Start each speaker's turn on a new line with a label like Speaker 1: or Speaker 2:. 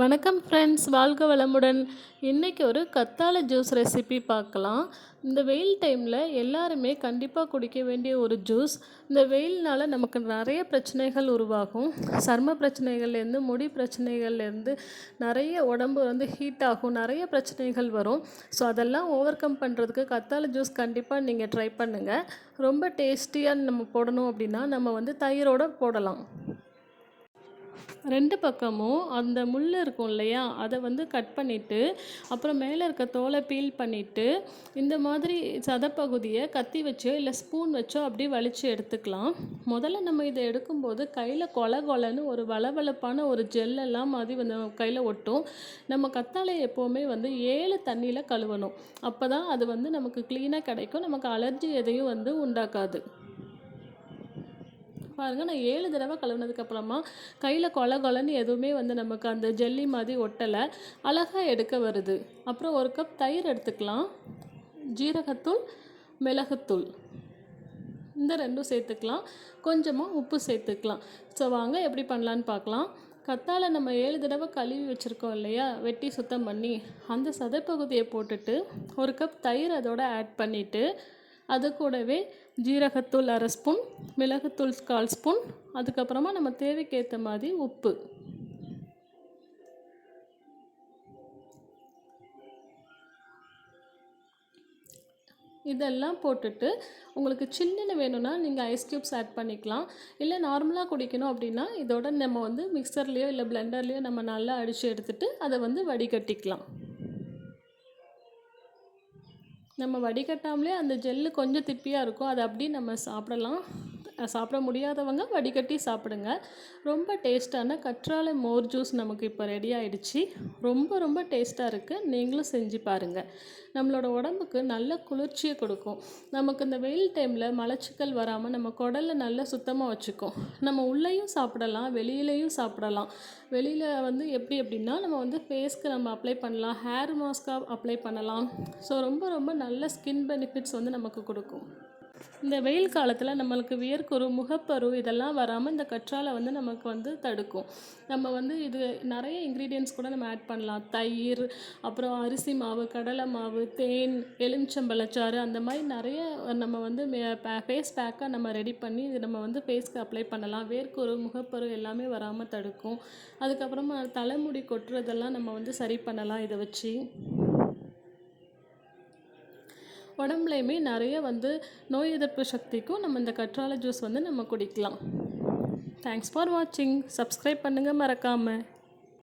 Speaker 1: வணக்கம் ஃப்ரெண்ட்ஸ் வாழ்க வளமுடன். இன்றைக்கி ஒரு கத்தாழை ஜூஸ் ரெசிபி பார்க்கலாம். இந்த வெயில் டைமில் எல்லாருமே கண்டிப்பாக குடிக்க வேண்டிய ஒரு ஜூஸ் இந்த வெயில்னால நமக்கு நிறைய பிரச்சனைகள் உருவாகும். சர்ம பிரச்சனைகள்லேருந்து முடி பிரச்சனைகள்லேருந்து நிறைய உடம்பு வந்து ஹீட் ஆகும். நிறைய பிரச்சனைகள் வரும். ஸோ அதெல்லாம் ஓவர் கம் பண்ணுறதுக்கு கத்தாழை ஜூஸ் கண்டிப்பாக நீங்கள் ட்ரை பண்ணுங்கள் ரொம்ப டேஸ்டியாக நம்ம போடணும் அப்படின்னா நம்ம வந்து தயிரோடு போடலாம். ரெண்டு பக்கமும் அந்த முள் இருக்கும் இல்லையா? அதை வந்து கட் பண்ணிவிட்டு அப்புறம் மேலே இருக்க தோலை பீல் பண்ணிவிட்டு இந்த மாதிரி சதப்பகுதியை கத்தி வச்சோ இல்லை ஸ்பூன் வச்சோ அப்படியே வலித்து எடுத்துக்கலாம். முதல்ல நம்ம இதை எடுக்கும்போது கையில் கொல கொலன்னு ஒரு வளவளப்பான ஒரு ஜெல்லெல்லாம் மாதிரி வந்து கையில் ஒட்டும். நம்ம கத்தாழை எப்போவுமே வந்து ஏழு தண்ணியில் கழுவணும். அப்போ தான் அது வந்து நமக்கு க்ளீனாக கிடைக்கும். நமக்கு அலர்ஜி எதையும் வந்து உண்டாக்காது. பாருங்கள் நான் ஏழு தடவை கழுவுனதுக்கப்புறமா கையில் கொல கொலன்னு எதுவுமே வந்து நமக்கு அந்த ஜெல்லி மாதிரி ஒட்டலை. அழகாக எடுக்க வருது. அப்புறம் ஒரு கப் தயிர் எடுத்துக்கலாம். ஜீரகத்தூள் மிளகுத்தூள். இந்த ரெண்டும் சேர்த்துக்கலாம். கொஞ்சமாக உப்பு சேர்த்துக்கலாம். ஸோ வாங்க எப்படி பண்ணலான்னு பார்க்கலாம். கத்தாழை நம்ம ஏழு தடவை கழுவி வச்சுருக்கோம் இல்லையா? வெட்டி சுத்தம் பண்ணி அந்த சதைப்பகுதியை போட்டுட்டு ஒரு கப் தயிர் அதோட ஆட் பண்ணிவிட்டு அது கூடவே ஜீரகத்தூள் அரை ஸ்பூன் மிளகுத்தூள் கால் ஸ்பூன் அதுக்கப்புறமா நம்ம தேவைக்கேற்ற மாதிரி உப்பு. இதெல்லாம் போட்டுட்டு உங்களுக்கு சில்லுன்னு வேணும்னா நீங்கள் ஐஸ் க்யூப்ஸ் ஆட் பண்ணிக்கலாம். இல்லை நார்மலாக குடிக்கணும் அப்படின்னா இதோட நம்ம வந்து மிக்சர்லேயோ இல்லை பிளெண்டர்லேயோ நம்ம நல்லா அடித்து எடுத்துகிட்டு அதை வந்து வடிகட்டிக்கலாம். நம்ம வடிகட்டாமலே அந்த ஜெல்லு கொஞ்சம் திப்பியாக இருக்கும் அதை அப்படியே நம்ம சாப்பிடலாம். சாப்பிட முடியாதவங்க வடிகட்டி சாப்பிடுங்க. ரொம்ப டேஸ்ட்டான கற்றாழை மோர் ஜூஸ் நமக்கு இப்போ ரெடி ஆகிடுச்சு ரொம்ப ரொம்ப டேஸ்ட்டாக இருக்குது நீங்களும் செஞ்சு பாருங்கள் நம்மளோட உடம்புக்கு நல்ல குளிர்ச்சியை கொடுக்கும். நமக்கு இந்த வெயில் டைமில் மலச்சிக்கல் வராமல் நம்ம குடலை நல்லா சுத்தமாக வச்சுக்கும். நம்ம உள்ளேயும் சாப்பிடலாம் வெளியிலையும் சாப்பிடலாம். வெளியில் வந்து எப்படி அப்படின்னா நம்ம வந்து ஃபேஸ்க்கு நம்ம அப்ளை பண்ணலாம். ஹேர் மாஸ்க்காக அப்ளை பண்ணலாம். ஸோ ரொம்ப ரொம்ப நல்ல ஸ்கின் பெனிஃபிட்ஸ் வந்து நமக்கு கொடுக்கும். இந்த வெயில் காலத்தில் நம்மளுக்கு வியர்க்குரு முகப்பரு இதெல்லாம் வராமல் இந்த கற்றாழை வந்து நமக்கு வந்து தடுக்கும். நம்ம வந்து இது நிறைய இன்க்ரீடியன்ஸ் கூட நம்ம ஆட் பண்ணலாம். தயிர் அப்புறம் அரிசி மாவு கடலை மாவு தேன் எலுமிச்சம்பழச்சாறு அந்த மாதிரி நிறைய நம்ம வந்து ஃபேஸ் பேக்காக நம்ம ரெடி பண்ணி இது நம்ம வந்து ஃபேஸ்க்கு அப்ளை பண்ணலாம். வேர்க்குரு முகப்பரு எல்லாமே வராமல் தடுக்கும். அதுக்கப்புறமா தலைமுடி கொட்டுறதெல்லாம் நம்ம வந்து சரி பண்ணலாம் இதை வச்சு. உடம்புலையுமே நிறைய வந்து நோய் எதிர்ப்பு சக்திக்கும் நம்ம இந்த கற்றாழை ஜூஸ் வந்து நம்ம குடிக்கலாம். தேங்க்ஸ் ஃபார் வாட்சிங் சப்ஸ்கிரைப் பண்ணுங்கள் மறக்காமல்